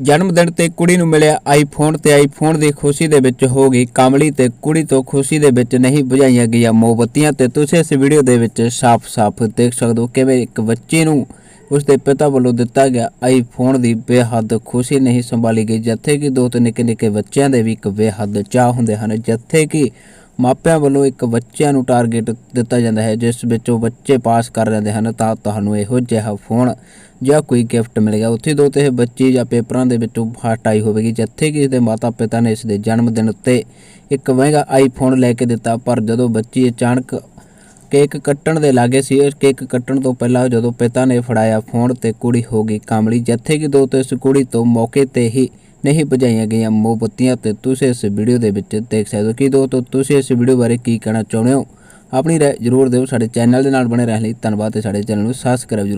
ਜਨਮ ਦਿਨ ਤੇ ਕੁੜੀ ਨੂੰ ਮਿਲਿਆ ਆਈਫੋਨ ਤੇ ਆਈਫੋਨ ਦੀ ਖੁਸ਼ੀ ਦੇ ਵਿੱਚ ਹੋ ਗਈ ਕਮਲੀ ਤੇ ਕੁੜੀ ਤੋਂ ਖੁਸ਼ੀ ਦੇ ਵਿੱਚ ਨਹੀਂ ਬੁਝਾਈਆਂ ਗਈਆਂ ਮੋਮਬੱਤੀਆਂ ਤੇ ਤੁਸੀਂ ਇਸ ਵੀਡੀਓ ਦੇ ਵਿੱਚ ਸਾਫ਼-ਸਾਫ਼ ਦੇਖ ਸਕਦੇ ਹੋ ਕਿਵੇਂ ਇੱਕ ਬੱਚੇ ਨੂੰ ਉਸ ਦੇ ਪਿਤਾ ਵੱਲੋਂ ਦਿੱਤਾ ਗਿਆ ਆਈਫੋਨ ਦੀ ਬੇਹੱਦ ਖੁਸ਼ੀ ਨਹੀਂ ਸੰਭਾਲੀ ਗਈ, ਜਿੱਥੇ ਕਿ ਦੋ ਤਿੰਨ ਨਿੱਕੇ ਨਿੱਕੇ ਬੱਚਿਆਂ ਦੇ ਵੀ ਇੱਕ ਬੇਹੱਦ ਚਾਹ ਹੁੰਦੇ ਹਨ, ਜਿੱਥੇ ਕਿ ਮਾਪਿਆਂ ਵੱਲੋਂ ਇੱਕ ਬੱਚਿਆਂ ਨੂੰ ਟਾਰਗੇਟ ਦਿੱਤਾ ਜਾਂਦਾ ਹੈ, ਜਿਸ ਵਿੱਚ ਉਹ ਬੱਚੇ ਪਾਸ ਕਰ ਜਾਂਦੇ ਹਨ, ਤਾਂ ਤੁਹਾਨੂੰ ਇਹੋ ਜਿਹਾ ਫੋਨ ਜਾਂ ਕੋਈ ਗਿਫਟ ਮਿਲੇਗਾ। ਉੱਥੇ ਦੋ ਤੇ ਇਹ ਬੱਚੀ ਜਾਂ ਪੇਪਰਾਂ ਦੇ ਵਿੱਚੋਂ ਫਾਟ ਆਈ ਹੋਵੇਗੀ, ਜਿੱਥੇ ਕਿ ਇਸਦੇ ਮਾਤਾ ਪਿਤਾ ਨੇ ਇਸ ਦੇ ਜਨਮ ਦਿਨ ਉੱਤੇ ਇੱਕ ਮਹਿੰਗਾ ਆਈਫੋਨ ਲੈ ਕੇ ਦਿੱਤਾ। ਪਰ ਜਦੋਂ ਬੱਚੀ ਅਚਾਨਕ ਕੇਕ ਕੱਟਣ ਦੇ ਲਾਗੇ ਸੀ ਇਹ ਕੇਕ ਕੱਟਣ ਤੋਂ ਪਹਿਲਾਂ ਜਦੋਂ ਪਿਤਾ ਨੇ ਫੜਾਇਆ ਫੋਨ ਤੇ ਕੁੜੀ ਹੋ ਗਈ ਕਾਮਲੀ, ਜਿੱਥੇ ਕਿ ਦੋ ਤੇ ਇਸ ਕੁੜੀ ਤੋਂ ਮੌਕੇ ਤੇ ਹੀ ਨਹੀਂ ਬੁਝਾਈਆਂ ਗਈਆਂ ਮੋਮਬੱਤੀਆਂ ਤੇ ਤੁਸੀਂ ਇਸ ਵੀਡੀਓ ਦੇ ਵਿੱਚ ਦੇਖ ਸਕਦੇ ਹੋ ਕਿ ਦੋਸਤੋ, ਤੁਸੀਂ ਇਸ ਵੀਡੀਓ ਬਾਰੇ ਕੀ ਕਹਿਣਾ ਚਾਹੁੰਦੇ ਹੋ? ਆਪਣੀ ਰਾਏ ਜ਼ਰੂਰ ਦਿਓ, ਸਾਡੇ ਚੈਨਲ ਦੇ ਨਾਲ ਬਣੇ ਰਹਿਣ ਲਈ ਧੰਨਵਾਦ ਤੇ ਸਾਡੇ ਚੈਨਲ ਨੂੰ ਸਬਸਕ੍ਰਾਈਬ ਜ਼ਰੂਰ